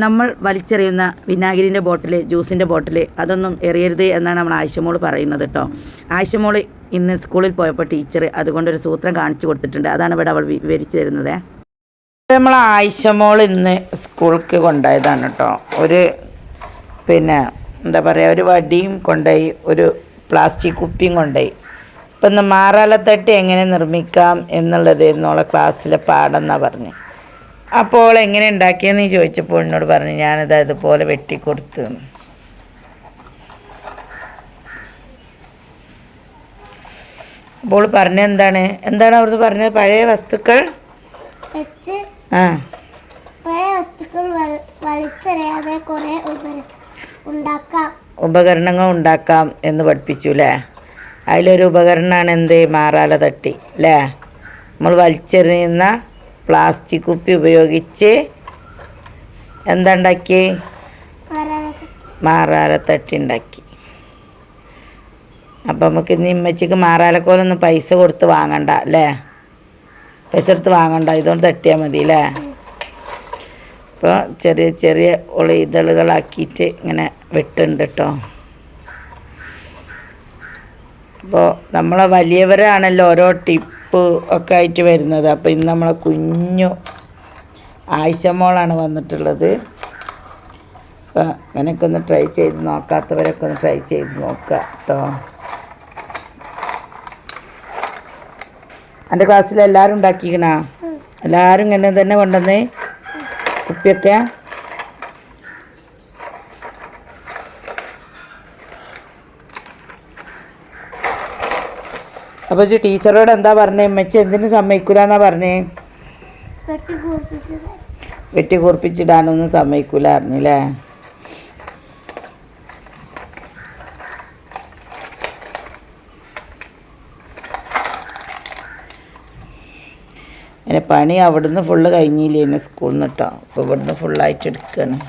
നമ്മൾ വലിച്ചെറിയുന്ന വിനാഗിരിന്റെ ബോട്ടിൽ ജ്യൂസിന്റെ ബോട്ടിൽ അതൊന്നും എറിയരുത് എന്നാണ് നമ്മൾ ആയിഷമോൾ പറയുന്നത് കേട്ടോ ആയിഷമോൾ ഇന്ന് സ്കൂളിൽ പോയപ്പോൾ ടീച്ചർ അതുകൊണ്ടൊരു സൂത്രം കാണിച്ചു കൊടുത്തിട്ടുണ്ട്. അതാണ് ഇവിടെ അവൾ വിവരിച്ചു തരുന്നത്. നമ്മൾ ആയിഷമോൾ ഇന്ന് സ്കൂൾക്ക് കൊണ്ടുപോയതാണ് കേട്ടോ ഒരു പിന്നെ എന്താ പറയുക ഒരു വടിയും കൊണ്ടുപോയി ഒരു പ്ലാസ്റ്റിക് കുപ്പിയും കൊണ്ടുപോയി. ഇപ്പം മാറാലത്തട്ട് എങ്ങനെ നിർമ്മിക്കാം എന്നുള്ളതായിരുന്നു അവളെ ക്ലാസ്സിലെ പാടെന്നാണ് പറഞ്ഞത് പറഞ്ഞു. അപ്പോൾ എങ്ങനെ ഉണ്ടാക്കിയെന്ന് ചോദിച്ചപ്പോൾ എന്നോട് പറഞ്ഞു ഞാനത് അതുപോലെ വെട്ടിക്കൊടുത്തു. അപ്പോൾ പറഞ്ഞ എന്താണ്? എന്താണ് അവിടുന്ന് പറഞ്ഞത്? പഴയ വസ്തുക്കൾ? ആ. പഴയ വസ്തുക്കൾ വലിച്ചെറിയാതെ കുറേ ഉണ്ടാക്കാം. ഉപകരണങ്ങൾ ഉണ്ടാക്കാം എന്ന് പഠിപ്പിച്ചു അല്ലേ അതിലൊരു ഉപകരണമാണ് എന്ത്? മാറാല തട്ടി അല്ലേ നമ്മൾ വലിച്ചെറിയുന്ന പ്ലാസ്റ്റിക് കുപ്പി ഉപയോഗിച്ച് എന്തുണ്ടാക്കി? മാറാലത്തട്ടി ഉണ്ടാക്കി. അപ്പം നമുക്ക് ഇനി ഇമ്മച്ചിക്ക് മാറാലക്കോലൊന്നും പൈസ കൊടുത്ത് വാങ്ങണ്ട അല്ലേ? പൈസ കൊടുത്ത് വാങ്ങണ്ട ഇതുകൊണ്ട് തട്ടിയാൽ മതി അല്ലേ? അപ്പോൾ ചെറിയ ചെറിയ ഉളി ഇതളുകളാക്കിയിട്ട് ഇങ്ങനെ വെട്ടുണ്ട് കേട്ടോ അപ്പോൾ നമ്മളെ വലിയവരാണല്ലോ ഓരോ ടിപ്പ് ഒക്കെ ആയിട്ട് വരുന്നത്. അപ്പോൾ ഇന്ന് നമ്മളെ കുഞ്ഞു ആയിഷമോളാണ് വന്നിട്ടുള്ളത്. അപ്പോൾ അങ്ങനെയൊക്കെ ഒന്ന് ട്രൈ ചെയ്ത് നോക്കാത്തവരൊക്കെ ഒന്ന് ട്രൈ ചെയ്ത് നോക്കുക കേട്ടോ എന്റെ ക്ലാസ്സിൽ എല്ലാവരും ഉണ്ടാക്കിക്കണ? എല്ലാവരും ഇങ്ങനെ തന്നെ കൊണ്ടുവന്ന്? കുപ്പിയൊക്കെ? അപ്പോൾ ടീച്ചറോട് എന്താ പറഞ്ഞേ? ഉമ്മച്ചി എന്തിനു സമ്മതിക്കൂലെന്നാ പറഞ്ഞേ? വെട്ടി കൂർപ്പിച്ചിടാനൊന്നും സമ്മതിക്കൂല അറിഞ്ഞില്ലേ പിന്നെ പണി അവിടുന്ന് ഫുള്ള് കഴിഞ്ഞില്ലേ എന്നെ സ്കൂളിൽ നിന്ന് കേട്ടോ അപ്പോൾ ഇവിടുന്ന് ഫുള്ളായിട്ട് എടുക്കണം.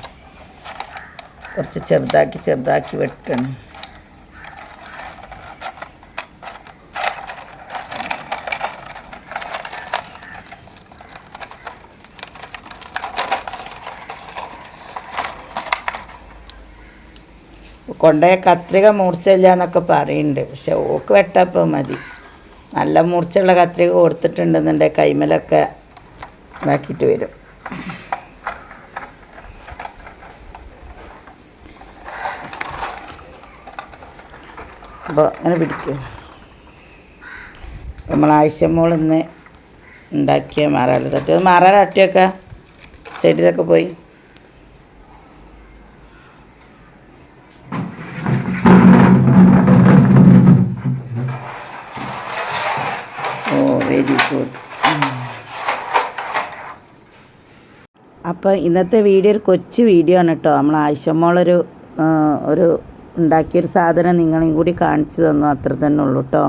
കുറച്ച് ചെറുതാക്കി ചെറുതാക്കി വെട്ടണം. കൊണ്ടുപോയ കത്രിക മൂർച്ചയില്ല എന്നൊക്കെ പറയുന്നുണ്ട് പക്ഷെ ഓക്ക് വെട്ടപ്പോൾ മതി. നല്ല മൂർച്ചയുള്ള കത്രിക കൊടുത്തിട്ടുണ്ടെന്നുണ്ടെങ്കിൽ കൈമലൊക്കെ ഇതാക്കിയിട്ട് വരും. അപ്പോൾ അങ്ങനെ പിടിക്കും. നമ്മൾ ആവശ്യമോൾ ഇന്ന് ഉണ്ടാക്കിയ മാറാല തട്ടി. മാറാല തട്ടിയൊക്കെ സൈഡിലൊക്കെ പോയി. വെരി ഗുഡ് അപ്പോൾ ഇന്നത്തെ വീഡിയോ ഒരു കൊച്ചു വീഡിയോ ആണ് കേട്ടോ. നമ്മൾ ആയിഷമോളൊരു ആ, ഒരു ഉണ്ടാക്കിയൊരു സാധനം നിങ്ങളെയും കൂടി കാണിച്ചു തന്നു. അത്ര തന്നെ ഉള്ളൂ കേട്ടോ.